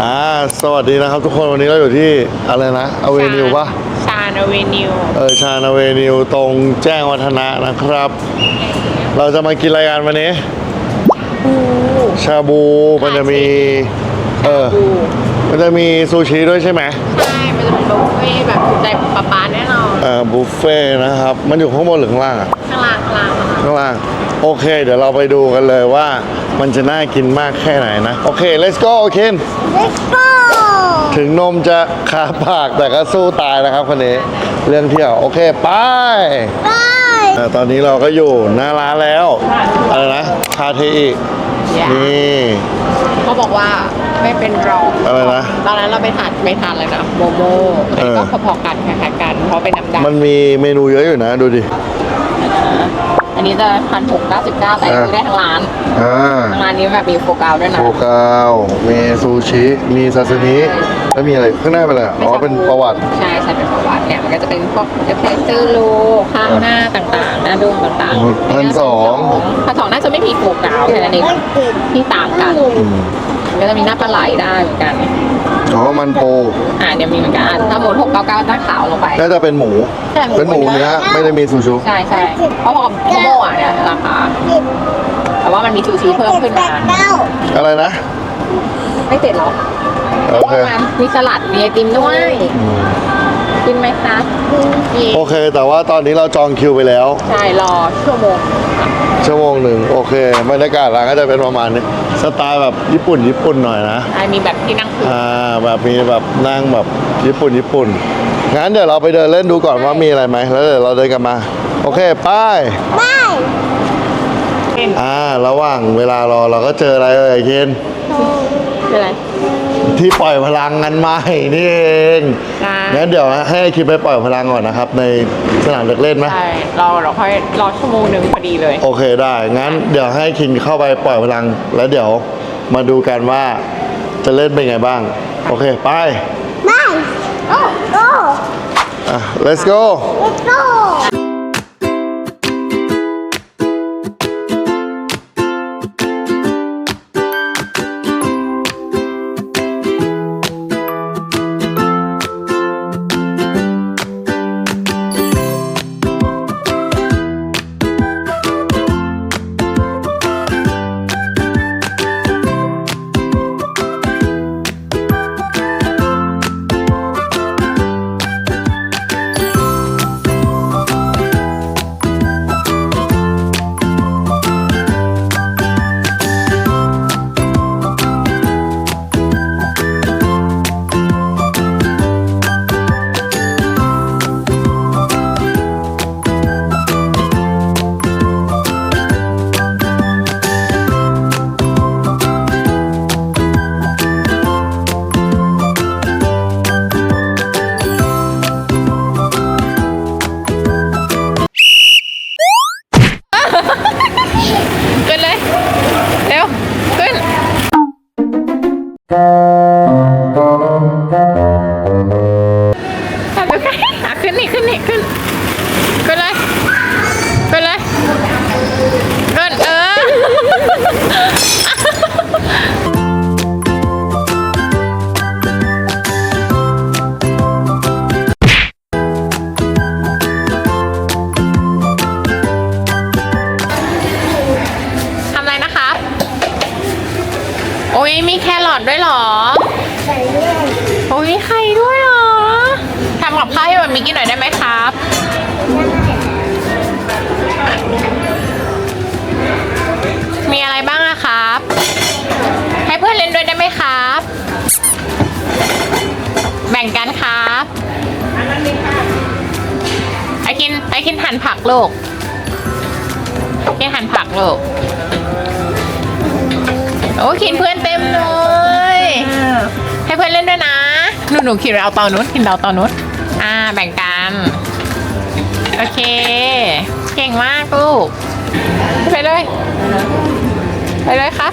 อ่าสวัสดีนะครับทุกคนวันนี้เราอยู่ที่อะไรนะอเวนิวปะชาญอเวนิวเออชาญอเวนิวตรงแจ้งวัฒนะนะครับ เราจะมากินรายการวันนี้ ชาบูมันจะมีเออบูมันจะมีซูชิด้วยใช่ไหมใช่มันจะเป็นบุฟเฟ่ต์แบบถูกใจป๊าป๊าแน่นอนเออบุฟเฟ่ต์นะครับ มันอยู่ข้างบนหรือข้างล่างอะข้างล่างข้างล่างอะค่ะข้างล่าง โอเค เดี๋ยวเราไปดูกันเลยว่า มันจะน่ากินมากแค่ไหนนะ โอเค let's go โอเค Let's go ถึงนมจะคาปากแต่ก็สู้ตายนะครับคนนี้เรื่องเที่ยวโอเคไป Bye อะตอนนี้เราก็อยู่หน้าร้านแล้วอะไรนะคาเทอิอย่านี่เขาบอกว่าไม่เป็นรองอะไรนะ ตอนนั้นเราไปทานไปทานเลยนะโมโม่อันนี้ก็เออ พอๆกันคล้ายๆกันเพราะเป็นน้ำดำมันมีเมนูเยอะอยู่นะดูดิอั นนี้จะพันหกเก้าสิบเก้าแต่อ่าซื้อได้ทั้งร้านอ่าทั้งร้านนี้แบบมีโฟกัสด้วยนะโฟกาวมีซูชิมีซาซิมิแล้วมีอะไรข้างหน้าเป็นอะไรอ๋อเป็นประวัติใช่ใช่เป็นประวัติเนี่ยมันก็จะเป็นพวกเอฟเฟกเตอร์โลข้างหน้าต่างๆ หน้าดวงต่างโอ้ๆพันสองพันสองน่าจะไม่มีโฟกัสแค่นั้นเองที่ต่างกัน อืมก็จะมีหน้าปลาไหลได้เหมือนกันอ๋อมันปูอ่าเดี๋ยวมีเหมือนกันอะถ้าหมดหกเก้าเก้าหน้าขาวลงไป น่าจะเป็นหมู ใช่หมู เป็นหมูเนื้อไม่ได้มีซูชิใช่ใช่เพราะพอโมโม่อะเนี่ยราคาแต่ว่ามันมีซูชิเพิ่มขึ้นมาอะไรนะ ไม่เสร็จหรอกโอเคพราะว่ามันมีสลัดมีไอติมด้วย กินไหมคะมี โอเค แต่ว่าตอนนี้เราจองคิวไปแล้ว ใช่รอชั่วโมงชั่วโมงหนึ่งโอเคบรรยากาศร้านก็จะเป็นประมาณนี้สไตล์แบบญี่ปุ่นญี่ปุ่นหน่อยนะใช่มีแบบที่นั่งคุยอ่าแบบมีแบบนั่งแบบญี่ปุ่นญี่ปุ่นงั้นเดี๋ยวเราไปเดินเล่นดูก่อนว่ามีอะไรไหมแล้วเดี๋ยวเราเดินกลับมา โอเคไป Bye อ่าระหว่างเวลารอเราก็เจออะไรเอ่ยเคนเป็นไร ที่ปล่อยพลังกันใหม่นี่เองใช่ งั้นเดี๋ยวให้คิดไปปล่อยพลังก่อนนะครับ ในสนามเด็กเล่นไหม ใช่รอเราค่อยรอชั่วโมงหนึ่งพอดีเลย โอเคได้ งั้นเดี๋ยวให้คินเข้าไปปล่อยพลัง แล้วเดี๋ยวมาดูกันว่าจะเล่นเป็นไงบ้าง โอเค ไป Bye Go อะ let's go Let's go ขึ้นนี่ขึ้นนี่ขึ้นขึ้นำกับข้าวให้แบบมีกินหน่อยได้ไหมครับ มีอะไรบ้างอะครับ ให้เพื่อนเล่นด้วยได้ไหมครับ แบ่งกันครับไอกินไอกินหั่นผักลูกกินหั่นผักลูกโอ้กินเพื่อนเต็มเลย ให้เพื่อนเล่นด้วยนะหนูหนูคิดเอาตอนนู้นกินเอาตอนนู้น อ่าแบ่งกัน โอเค เก่งมากลูก ไปเลย ไปเลยครับ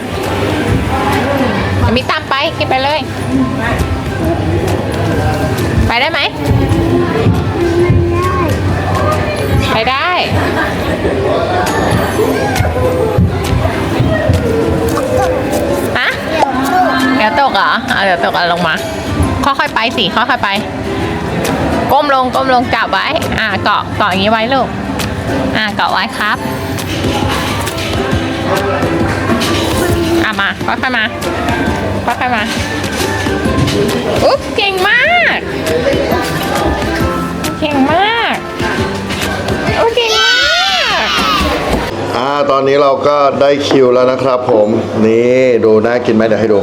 มีตามไปกินไปเลย ไปได้ไหม ไปได้ฮะเดี๋ยวตกเหรออะเดี๋ยวตกอะลงมา ค่อยๆไปสิ ค่อยๆไป ก้มลงก้มลงจับไว้ อ่าเกาะเกาะอย่างนี้ไว้ลูก อ่าเกาะไว้ครับ อะมาค่อยๆมาค่อยๆมาอุ๊บเก่งมาก เก่งมากโอ้เก่งมาก อ่าตอนนี้เราก็ได้คิวแล้วนะครับผม นี่ดูน่ากินไหมเดี๋ยวให้ดู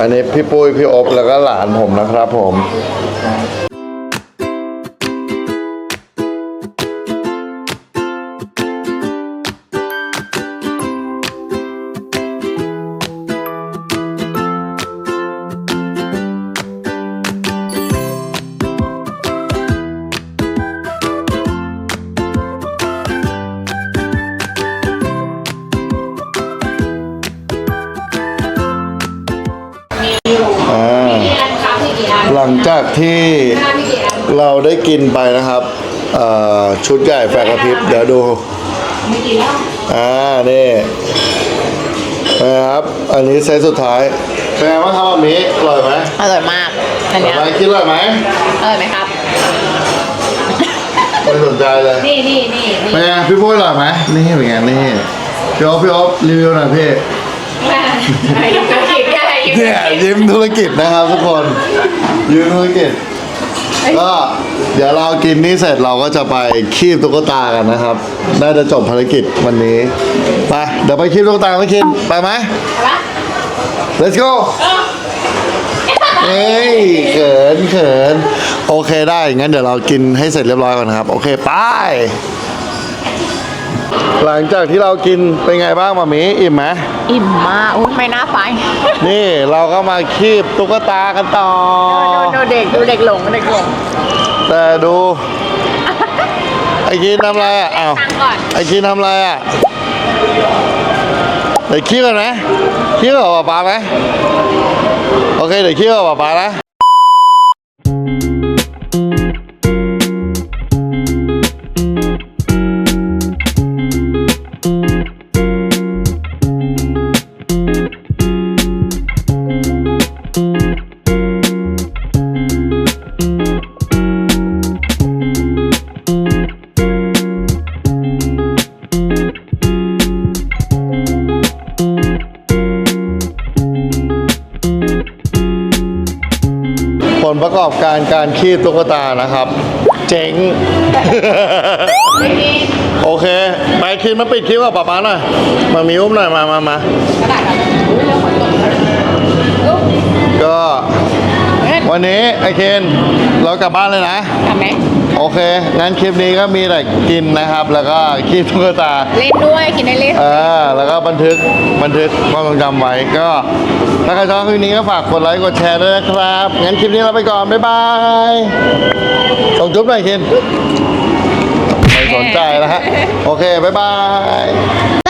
อันนี้พี่ปุ้ยพี่อบแล้วก็หลานผมนะครับผม จากที่เราได้กินไปนะครับเอ่อชุดใหญ่แฟร์กระพริบเดี๋ยวดูอ่านี่นะครับ อันนี้เซตสุดท้ายเป็นไงบ้างครับอันนี้อร่อยไหมอร่อยมากอันอร่เนี้อยยไหมคิดอร่อยไหมอร่อยไหมครับไม่สนใจเลยนี่นี่นี่นี่เป็นไงพี่ปุ้ยอร่อยไหมนี่เป็นไงนี่พี่อ๊อฟพี่อ๊อฟรีวิวหน่อยพี่ เนี่ยยิ้มธุรกิจนะครับทุกคนยิ้มธุรกิจก็เดี๋ยวเรากินนี่เสร็จเราก็จะไปคีบตุ๊กตากันนะครับ น่าจะจบภารกิจวันนี้ ไป เดี๋ยวไปคีบตุ๊กตาไม่คิน ไปไหมปะ let's go เอ้ยเขินเขินโอเคได้ งั้นเดี๋ยวเรากินให้เสร็จเรียบร้อยก่อนนะครับ โอเค ไป หลังจากที่เรากินเป็นไงบ้างมามีอิ่มไหมอิ่มมากอุ้ยไม่น่าไปนี่เราก็มาคีบตุ๊กตากันต่อดูเด็กดูเด็กหลงเด็กหลงแต่ดูไอ้กินทำอะไรอะอ้าวตังค์ก่อนไอ้กินทำอะไรอะเดี๋ยวคีบกันไหมคีบกับป๊าป๊าไหมโอเคเดี๋ยวคีบกับป๊าป๊านะ ผลประกอบการการคีบตุ๊กตานะครับ เจ๋ง โอเค ไปคิดมาปิดคลิปกับป๊าป๊าหน่อย มามีอุ้มหน่อย มามามา วันนี้ไอเคนเรากลับบ้านเลยนะ ทำไหมโอเค งั้นคลิปนี้ก็มีแต่กินนะครับ แล้วก็คีบตุ๊กตา เล่นด้วยกินได้เล่น เออแล้วก็บันทึกบันทึกความทรงจำไว้ก็ ถ้าใครชอบคลิปนี้ก็ฝากกดไลค์กดแชร์ด้วยนะครับ งั้นคลิปนี้เราไปก่อน บ๊ายบายส่งจุ๊บหน่อยเคนไม่สนใจแล้วฮะ โอเค บ๊ายบาย